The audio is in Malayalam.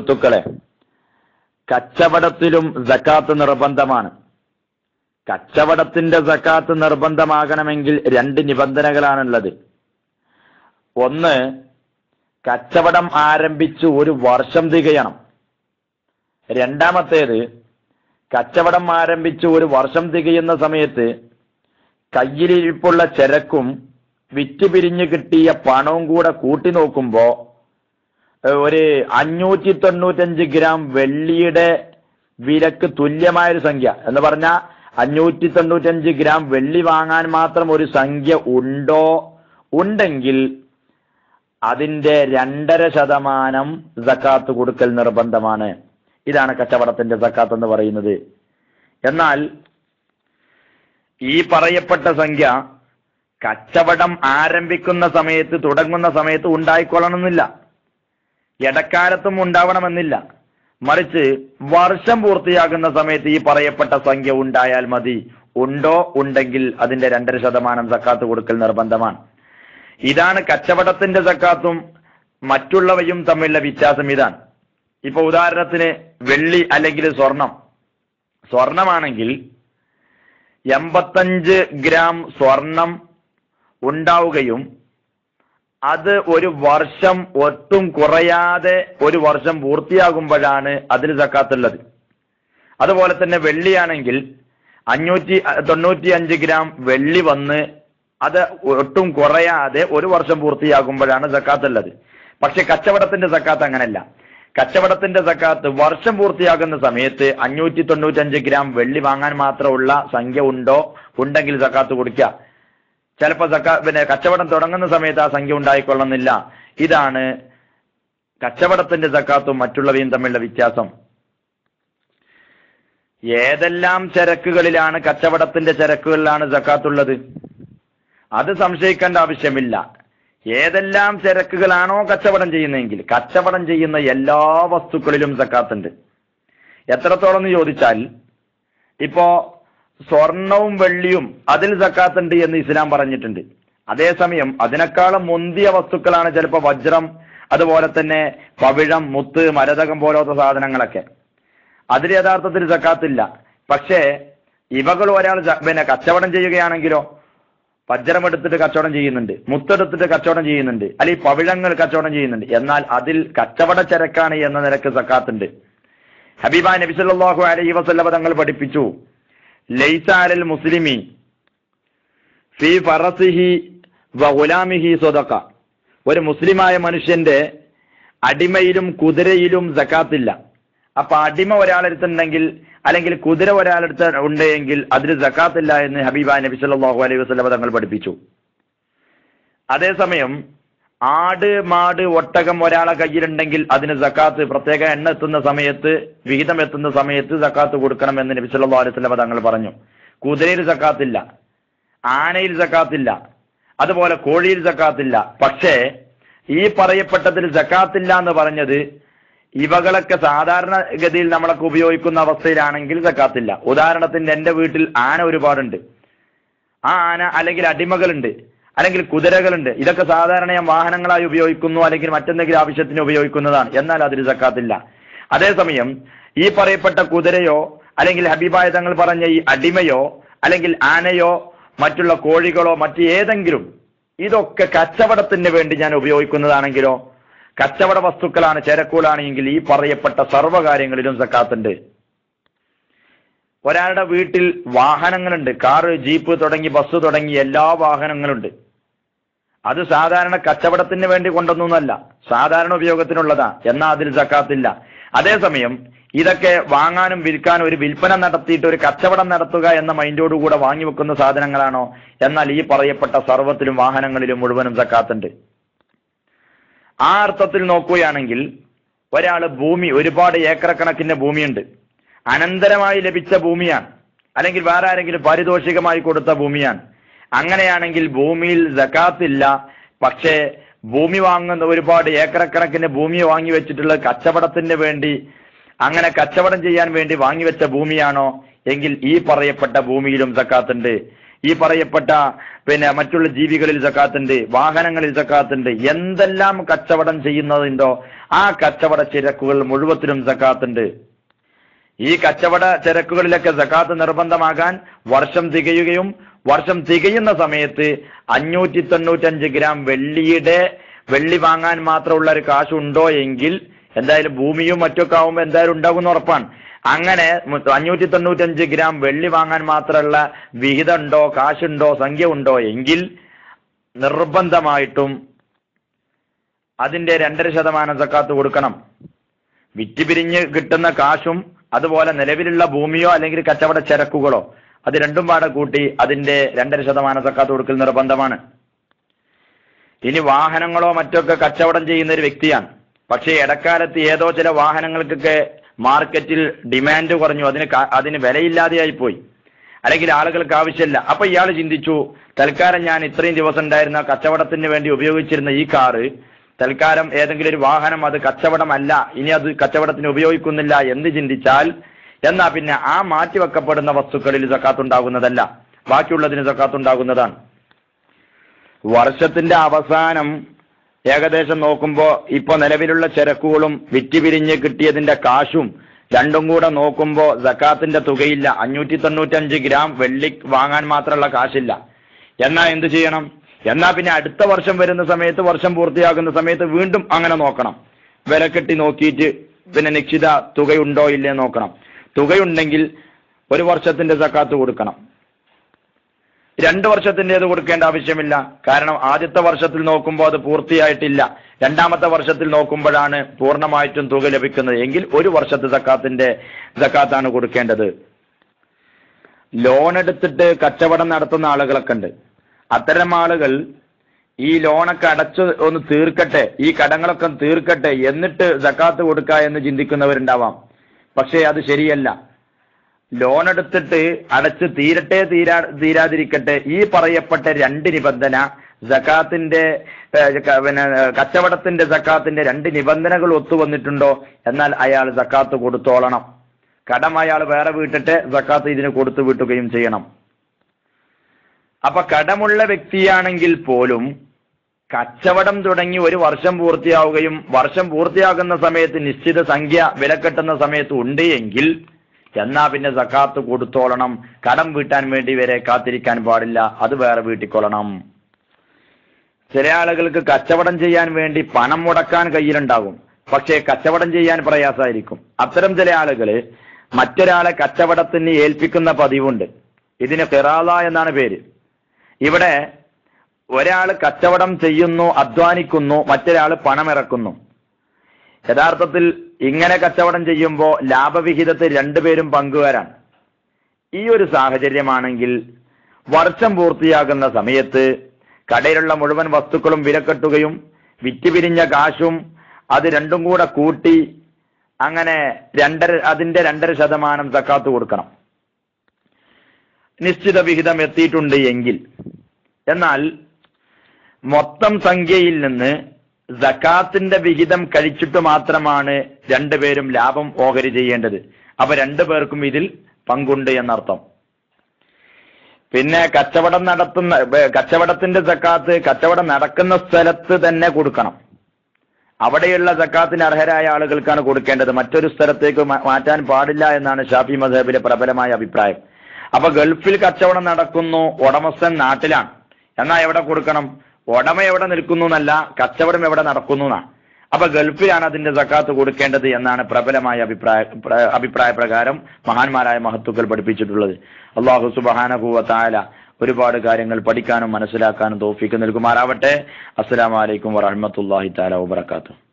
സുഹൃത്തുക്കളെ കച്ചവടത്തിലും സക്കാത്ത് നിർബന്ധമാണ്. കച്ചവടത്തിന്റെ സക്കാത്ത് നിർബന്ധമാകണമെങ്കിൽ രണ്ട് നിബന്ധനകളാണുള്ളത്. ഒന്ന് കച്ചവടം ആരംഭിച്ച് ഒരു വർഷം തികയണം. രണ്ടാമത്തേത് കച്ചവടം ആരംഭിച്ച് ഒരു വർഷം തികയുന്ന സമയത്ത് കയ്യിലിരിപ്പുള്ള ചരക്കും വിറ്റ് പിരിഞ്ഞു കിട്ടിയ പണവും കൂടെ കൂട്ടി നോക്കുമ്പോ ഒരു അഞ്ഞൂറ്റി തൊണ്ണൂറ്റഞ്ച് ഗ്രാം വെള്ളിയുടെ വിലക്ക് തുല്യമായ ഒരു സംഖ്യ. എന്ന് പറഞ്ഞാൽ അഞ്ഞൂറ്റി തൊണ്ണൂറ്റഞ്ച് ഗ്രാം വെള്ളി വാങ്ങാൻ മാത്രം ഒരു സംഖ്യ ഉണ്ടോ? ഉണ്ടെങ്കിൽ അതിന്റെ രണ്ടര ശതമാനം സക്കാത്ത് കൊടുക്കൽ നിർബന്ധമാണ്. ഇതാണ് കച്ചവടത്തിന്റെ സക്കാത്ത് എന്ന് പറയുന്നത്. എന്നാൽ ഈ പറയപ്പെട്ട സംഖ്യ കച്ചവടം ആരംഭിക്കുന്ന സമയത്ത് തുടങ്ങുന്ന സമയത്ത് ഉണ്ടായിക്കൊള്ളണമെന്നില്ല. ഇടക്കാലത്തും ഉണ്ടാവണമെന്നില്ല. മറിച്ച് വർഷം പൂർത്തിയാകുന്ന സമയത്ത് ഈ പറയപ്പെട്ട സംഖ്യ ഉണ്ടായാൽ മതി. ഉണ്ടോ? ഉണ്ടെങ്കിൽ അതിന്റെ രണ്ടര ശതമാനം സക്കാത്ത് കൊടുക്കൽ നിർബന്ധമാണ്. ഇതാണ് കച്ചവടത്തിന്റെ സക്കാത്തും മറ്റുള്ളവയും തമ്മിലുള്ള വ്യത്യാസം ഇതാണ്. ഇപ്പൊ ഉദാഹരണത്തിന് വെള്ളി അല്ലെങ്കിൽ സ്വർണം. സ്വർണമാണെങ്കിൽ എൺപത്തഞ്ച് ഗ്രാം സ്വർണം ഉണ്ടാവുകയും അത് ഒരു വർഷം ഒട്ടും കുറയാതെ ഒരു വർഷം പൂർത്തിയാകുമ്പോഴാണ് അതിൽ സക്കാത്തുള്ളത്. അതുപോലെ തന്നെ വെള്ളിയാണെങ്കിൽ അഞ്ഞൂറ്റി തൊണ്ണൂറ്റി അഞ്ച് ഗ്രാം വെള്ളി വന്ന് അത് ഒട്ടും കുറയാതെ ഒരു വർഷം പൂർത്തിയാകുമ്പോഴാണ് സക്കാത്തുള്ളത്. പക്ഷെ കച്ചവടത്തിന്റെ സക്കാത്ത് അങ്ങനല്ല. കച്ചവടത്തിന്റെ സക്കാത്ത് വർഷം പൂർത്തിയാകുന്ന സമയത്ത് അഞ്ഞൂറ്റി തൊണ്ണൂറ്റഞ്ച് ഗ്രാം വെള്ളി വാങ്ങാൻ മാത്രമുള്ള സംഖ്യ ഉണ്ടോ? ഉണ്ടെങ്കിൽ സക്കാത്ത് കൊടുക്കുക ചിലപ്പോൾ സക്കാ പിന്നെ കച്ചവടം തുടങ്ങുന്ന സമയത്ത് ആ സംഖ്യ ഉണ്ടായിക്കൊള്ളുന്നില്ല. ഇതാണ് കച്ചവടത്തിന്റെ സക്കാത്തും മറ്റുള്ളവയും തമ്മിലുള്ള വ്യത്യാസം. ഏതെല്ലാം ചരക്കുകളിലാണ് കച്ചവടത്തിന്റെ ചരക്കുകളിലാണ് സക്കാത്തുള്ളത്? അത് സംശയിക്കേണ്ട ആവശ്യമില്ല. ഏതെല്ലാം ചരക്കുകളാണോ കച്ചവടം ചെയ്യുന്നതെങ്കിൽ കച്ചവടം ചെയ്യുന്ന എല്ലാ വസ്തുക്കളിലും സക്കാത്തുണ്ട്. എത്രത്തോളം എന്ന് ചോദിച്ചാൽ ഇപ്പോ സ്വർണവും വെള്ളിയും അതിൽ സക്കാത്തുണ്ട് എന്ന് ഇസ്ലാം പറഞ്ഞിട്ടുണ്ട്. അതേസമയം അതിനേക്കാളും മുന്തിയ വസ്തുക്കളാണ് ചിലപ്പോൾ വജ്രം അതുപോലെ തന്നെ പവിഴം മുത്ത് മരതകം പോലത്തെ സാധനങ്ങളൊക്കെ. അതിൽ യഥാർത്ഥത്തിൽ സക്കാത്തില്ല. പക്ഷേ ഇവകൾ ഒരാൾ പിന്നെ കച്ചവടം ചെയ്യുകയാണെങ്കിലോ വജ്രം എടുത്തിട്ട് കച്ചവടം ചെയ്യുന്നുണ്ട് മുത്തെടുത്തിട്ട് കച്ചവടം ചെയ്യുന്നുണ്ട് അല്ലെങ്കിൽ പവിഴങ്ങൾ കച്ചവടം ചെയ്യുന്നുണ്ട്. എന്നാൽ അതിൽ കച്ചവട ചരക്കാണ് എന്ന നിരക്ക് സക്കാത്തുണ്ട്. ഹബീബ നബി സല്ലല്ലാഹു അലൈഹി വസല്ലമ തങ്ങൾ പഠിപ്പിച്ചു. ലൈസ അലൽ മുസ്ലിമി ഫി ഫറസിഹി വ ഗുലാമിഹി സ്വതക്ക ഒരു മുസ്ലിമായ മനുഷ്യന്റെ അടിമയിലും കുതിരയിലും സക്കാത്തില്ല. അപ്പൊ അടിമ ഒരാളെടുത്തുണ്ടെങ്കിൽ അല്ലെങ്കിൽ കുതിര ഒരാളെടുത്ത് ഉണ്ടെങ്കിൽ അതിൽ സക്കാത്തില്ല എന്ന് ഹബീബ നബി സല്ലല്ലാഹു അലൈഹി വസ്ലം തങ്ങൾ പഠിപ്പിച്ചു. അതേസമയം ആട് മാട് ഒട്ടകം ഒരാളെ കയ്യിലുണ്ടെങ്കിൽ അതിന് സക്കാത്ത് പ്രത്യേക എണ്ണ എത്തുന്ന സമയത്ത് വിഹിതം എത്തുന്ന സമയത്ത് സക്കാത്ത് കൊടുക്കണം എന്ന് നബി വസല്ലമ തങ്ങൾ പറഞ്ഞു. കുതിരയിൽ സക്കാത്തില്ല ആനയിൽ സക്കാത്തില്ല അതുപോലെ കോഴിയിൽ സക്കാത്തില്ല. പക്ഷേ ഈ പറയപ്പെട്ടതിൽ സക്കാത്തില്ല എന്ന് പറഞ്ഞത് ഇവകളൊക്കെ സാധാരണ ഗതിയിൽ നമ്മളൊക്കെ ഉപയോഗിക്കുന്ന അവസ്ഥയിലാണെങ്കിൽ സക്കാത്തില്ല. ഉദാഹരണത്തിന് എന്റെ വീട്ടിൽ ആന ഒരുപാടുണ്ട്. ആ ആന അല്ലെങ്കിൽ അടിമകളുണ്ട്. അല്ലെങ്കിൽ കുതിരകളുണ്ട്. ഇതൊക്കെ സാധാരണ ഞാൻ വാഹനങ്ങളായി ഉപയോഗിക്കുന്നു അല്ലെങ്കിൽ മറ്റെന്തെങ്കിലും ആവശ്യത്തിന് ഉപയോഗിക്കുന്നതാണ്. എന്നാൽ അതിൽ സക്കാത്തില്ല. അതേസമയം ഈ പറയപ്പെട്ട കുതിരയോ അല്ലെങ്കിൽ ഹബീബായ തങ്ങൾ പറഞ്ഞ ഈ അടിമയോ അല്ലെങ്കിൽ ആനയോ മറ്റുള്ള കോഴികളോ മറ്റ് ഏതെങ്കിലും ഇതൊക്കെ കച്ചവടത്തിന് വേണ്ടി ഞാൻ ഉപയോഗിക്കുന്നതാണെങ്കിലോ കച്ചവട വസ്തുക്കളാണ് ചേരക്കൂലാണെങ്കിൽ ഈ പറയപ്പെട്ട സർവകാര്യങ്ങളിലും സക്കാത്തുണ്ട്. ഒരാളുടെ വീട്ടിൽ വാഹനങ്ങളുണ്ട്. കാറ് ജീപ്പ് തുടങ്ങി ബസ് തുടങ്ങി എല്ലാ വാഹനങ്ങളുണ്ട്. അത് സാധാരണ കച്ചവടത്തിന് വേണ്ടി കൊണ്ടൊന്നുമല്ല സാധാരണ ഉപയോഗത്തിനുള്ളതാ. എന്നാൽ അതിൽ സക്കാത്തില്ല. അതേസമയം ഇതൊക്കെ വാങ്ങാനും വിൽക്കാനും ഒരു വിൽപ്പന നടത്തിയിട്ട് ഒരു കച്ചവടം നടത്തുക എന്ന മൈൻഡോടുകൂടെ വാങ്ങി വെക്കുന്ന സാധനങ്ങളാണോ? എന്നാൽ ഈ പറയപ്പെട്ട സർവത്തിലും വാഹനങ്ങളിലും മുഴുവനും സക്കാത്തുണ്ട്. ആ അർത്ഥത്തിൽ നോക്കുകയാണെങ്കിൽ ഒരാൾ ഭൂമി ഒരുപാട് ഏക്കർ കണക്കിന് ഭൂമിയുണ്ട്. അനന്തരമായി ലഭിച്ച ഭൂമിയാണ്. അല്ലെങ്കിൽ വേറെ ആരെങ്കിലും പാരിതോഷികമായി കൊടുത്ത ഭൂമിയാണ്. അങ്ങനെയാണെങ്കിൽ ഭൂമിയിൽ ജക്കാത്തില്ല പക്ഷേ ഭൂമി വാങ്ങുന്ന ഒരുപാട് ഏക്കറക്കണക്കിന് ഭൂമി വാങ്ങി വെച്ചിട്ടുള്ള കച്ചവടത്തിന് വേണ്ടി അങ്ങനെ കച്ചവടം ചെയ്യാൻ വേണ്ടി വാങ്ങിവെച്ച ഭൂമിയാണോ? എങ്കിൽ ഈ പറയപ്പെട്ട ഭൂമിയിലും സക്കാത്തുണ്ട് ഈ പറയപ്പെട്ട പിന്നെ മറ്റുള്ള ജീവികളിൽ സക്കാത്തുണ്ട് വാഹനങ്ങളിൽ സക്കാത്തുണ്ട് എന്തെല്ലാം കച്ചവടം ചെയ്യുന്നതുണ്ടോ ആ കച്ചവട ചിരക്കുകൾ മുഴുവത്തിലും സക്കാത്തുണ്ട് ഈ കച്ചവട ചരക്കുകളിലൊക്കെ സക്കാത്ത് നിർബന്ധമാകാൻ വർഷം തികയുകയും വർഷം തികയുന്ന സമയത്ത് അഞ്ഞൂറ്റി തൊണ്ണൂറ്റഞ്ച് ഗ്രാം വെള്ളിയുടെ വെള്ളി വാങ്ങാൻ മാത്രമുള്ള ഒരു കാശ് ഉണ്ടോ എങ്കിൽ എന്തായാലും ഭൂമിയും മറ്റൊക്കെ ആവുമ്പോൾ എന്തായാലും ഉണ്ടാകുമെന്ന് ഉറപ്പാണ്. അങ്ങനെ അഞ്ഞൂറ്റി തൊണ്ണൂറ്റഞ്ച് ഗ്രാം വെള്ളി വാങ്ങാൻ മാത്രമുള്ള വിഹിതമുണ്ടോ കാശുണ്ടോ സംഖ്യ ഉണ്ടോ എങ്കിൽ നിർബന്ധമായിട്ടും അതിന്റെ രണ്ടര ശതമാനം സക്കാത്ത് കൊടുക്കണം. വിറ്റ് പിരിഞ്ഞ് കിട്ടുന്ന കാശും അതുപോലെ നിലവിലുള്ള ഭൂമിയോ അല്ലെങ്കിൽ കച്ചവട ചരക്കുകളോ അത് രണ്ടും പാടെ കൂട്ടി അതിന്റെ രണ്ടര ശതമാനം സക്കാത്ത് കൊടുക്കൽ നിർബന്ധമാണ്. ഇനി വാഹനങ്ങളോ മറ്റൊക്കെ കച്ചവടം ചെയ്യുന്ന ഒരു വ്യക്തിയാണ്. പക്ഷേ ഇടക്കാലത്ത് ഏതോ ചില വാഹനങ്ങൾക്കൊക്കെ മാർക്കറ്റിൽ ഡിമാൻഡ് കുറഞ്ഞു. അതിന് അതിന് വിലയില്ലാതെയായി പോയി. അല്ലെങ്കിൽ ആളുകൾക്ക് ആവശ്യമില്ല. അപ്പൊ ഇയാൾ ചിന്തിച്ചു തൽക്കാലം ഞാൻ ഇത്രയും ദിവസം ഉണ്ടായിരുന്ന കച്ചവടത്തിന് വേണ്ടി ഉപയോഗിച്ചിരുന്ന ഈ കാറ് തൽക്കാലം ഏതെങ്കിലും ഒരു വാഹനം അത് കച്ചവടമല്ല ഇനി അത് കച്ചവടത്തിന് ഉപയോഗിക്കുന്നില്ല എന്ന് ചിന്തിച്ചാൽ എന്നാ പിന്നെ ആ മാറ്റിവെക്കപ്പെടുന്ന വസ്തുക്കളിൽ സക്കാത്ത് ഉണ്ടാകുന്നതല്ല. ബാക്കിയുള്ളതിന് സക്കാത്ത് ഉണ്ടാകുന്നതാണ്. വർഷത്തിന്റെ അവസാനം ഏകദേശം നോക്കുമ്പോൾ ഇപ്പൊ നിലവിലുള്ള ചരക്കുകളും വിറ്റുപിരിഞ്ഞ് കിട്ടിയതിന്റെ കാശും രണ്ടും കൂടെ നോക്കുമ്പോൾ സക്കാത്തിന്റെ തുകയില്ല. അഞ്ഞൂറ്റി തൊണ്ണൂറ്റഞ്ച് ഗ്രാം വെള്ളി വാങ്ങാൻ മാത്രമുള്ള കാശില്ല. എന്നാ എന്ത് ചെയ്യണം? എന്നാ പിന്നെ അടുത്ത വർഷം വരുന്ന സമയത്ത് വർഷം പൂർത്തിയാകുന്ന സമയത്ത് വീണ്ടും അങ്ങനെ നോക്കണം. വില കെട്ടി നോക്കിയിട്ട് പിന്നെ നിശ്ചിത തുകയുണ്ടോ ഇല്ലേ നോക്കണം. തുകയുണ്ടെങ്കിൽ ഒരു വർഷത്തിന്റെ സക്കാത്ത് കൊടുക്കണം. രണ്ട് വർഷത്തിന്റെത് കൊടുക്കേണ്ട ആവശ്യമില്ല. കാരണം ആദ്യത്തെ വർഷത്തിൽ നോക്കുമ്പോൾ അത് പൂർത്തിയായിട്ടില്ല. രണ്ടാമത്തെ വർഷത്തിൽ നോക്കുമ്പോഴാണ് പൂർണമായിട്ടും തുക ലഭിക്കുന്നത്. എങ്കിൽ ഒരു വർഷത്തെ സക്കാത്തിന്റെ സക്കാത്താണ് കൊടുക്കേണ്ടത്. ലോൺ എടുത്തിട്ട് കച്ചവടം നടത്തുന്ന ആളുകളൊക്കെ ഉണ്ട്. അത്തരം ആളുകൾ ഈ ലോണൊക്കെ അടച്ച് ഒന്ന് തീർക്കട്ടെ ഈ കടങ്ങളൊക്കെ തീർക്കട്ടെ എന്നിട്ട് സക്കാത്ത് കൊടുക്കുക എന്ന് ചിന്തിക്കുന്നവരുണ്ടാവാം. പക്ഷേ അത് ശരിയല്ല. ലോൺ എടുത്തിട്ട് അടച്ച് തീരട്ടെ തീരാ തീരാതിരിക്കട്ടെ ഈ പറയപ്പെട്ട രണ്ട് നിബന്ധന ജക്കാത്തിന്റെ പിന്നെ കച്ചവടത്തിന്റെ ജക്കാത്തിന്റെ രണ്ട് നിബന്ധനകൾ ഒത്തുവന്നിട്ടുണ്ടോ എന്നാൽ അയാൾ ജക്കാത്ത് കൊടുത്തോളണം. കടം അയാൾ വേറെ വീട്ടിട്ട് ജക്കാത്ത് ഇതിന് കൊടുത്തു വിട്ടുകയും ചെയ്യണം. അപ്പൊ കടമുള്ള വ്യക്തിയാണെങ്കിൽ പോലും കച്ചവടം തുടങ്ങി ഒരു വർഷം പൂർത്തിയാവുകയും വർഷം പൂർത്തിയാകുന്ന സമയത്ത് നിശ്ചിത സംഖ്യ വില കെട്ടുന്ന സമയത്ത് ഉണ്ട് എങ്കിൽ എന്നാ പിന്നെ സക്കാത്ത് കൊടുത്തോളണം. കടം വീട്ടാൻ വേണ്ടി വരെ കാത്തിരിക്കാൻ പാടില്ല. അത് വേറെ വീട്ടിക്കൊള്ളണം ചില ആളുകൾക്ക് കച്ചവടം ചെയ്യാൻ വേണ്ടി പണം മുടക്കാൻ കയ്യിലുണ്ടാകും. പക്ഷേ കച്ചവടം ചെയ്യാൻ പ്രയാസമായിരിക്കും. അത്തരം ചില ആളുകൾ മറ്റൊരാളെ കച്ചവടത്തിന് ഏൽപ്പിക്കുന്ന പതിവുണ്ട്. ഇതിന് ഫിറാല എന്നാണ് പേര്. ഇവിടെ ഒരാൾ കച്ചവടം ചെയ്യുന്നു അധ്വാനിക്കുന്നു മറ്റൊരാൾ പണമിറക്കുന്നു. യഥാർത്ഥത്തിൽ ഇങ്ങനെ കച്ചവടം ചെയ്യുമ്പോൾ ലാഭവിഹിതത്തിൽ രണ്ടുപേരും പങ്കുവരാൻ ഈ ഒരു സാഹചര്യമാണെങ്കിൽ വർഷം പൂർത്തിയാകുന്ന സമയത്ത് കടയിലുള്ള മുഴുവൻ വസ്തുക്കളും വിലക്കെട്ടുകയും വിറ്റുപിരിഞ്ഞ കാശും അത് രണ്ടും കൂടെ കൂട്ടി അങ്ങനെ രണ്ടര അതിന്റെ രണ്ടര ശതമാനം സക്കാത്ത് കൊടുക്കണം. നിശ്ചിത വിഹിതം എത്തിയിട്ടുണ്ട് എങ്കിൽ. എന്നാൽ മൊത്തം സംഖ്യയിൽ നിന്ന് സക്കാത്തിന്റെ വിഹിതം കഴിച്ചിട്ട് മാത്രമാണ് രണ്ടുപേരും ലാഭം ഓഹരി ചെയ്യേണ്ടത്. അപ്പൊ രണ്ടു പേർക്കും ഇതിൽ പങ്കുണ്ട് എന്നർത്ഥം. പിന്നെ കച്ചവടം നടത്തുന്ന കച്ചവടത്തിന്റെ സക്കാത്ത് കച്ചവടം നടക്കുന്ന സ്ഥലത്ത് തന്നെ കൊടുക്കണം. അവിടെയുള്ള സക്കാത്തിന് അർഹരായ ആളുകൾക്കാണ് കൊടുക്കേണ്ടത്. മറ്റൊരു സ്ഥലത്തേക്ക് മാറ്റാൻ പാടില്ല എന്നാണ് ഷാഫി മദഹബിലെ പ്രബലമായ അഭിപ്രായം. അപ്പൊ ഗൾഫിൽ കച്ചവടം നടക്കുന്നു ഉടമസ്ഥൻ നാട്ടിലാണ്. എന്നാ എവിടെ കൊടുക്കണം? ഉടമ എവിടെ നിൽക്കുന്നു എന്നല്ല കച്ചവടം എവിടെ നടക്കുന്നു എന്നാ. അപ്പൊ ഗൾഫിലാണ് അതിന്റെ സക്കാത്ത് കൊടുക്കേണ്ടത് എന്നാണ് പ്രബലമായ അഭിപ്രായ പ്ര- അഭിപ്രായ പ്രകാരം മഹാന്മാരായ മഹത്തുക്കൾ പഠിപ്പിച്ചിട്ടുള്ളത്. അള്ളാഹു സുബാനഭൂവത്തായ ഒരുപാട് കാര്യങ്ങൾ പഠിക്കാനും മനസ്സിലാക്കാനും തോഫിക്ക് നൽകുമാറാവട്ടെ. അസ്സലാമലൈക്കും വറഹമത്തല്ലാഹി താല വബർക്കാത്തു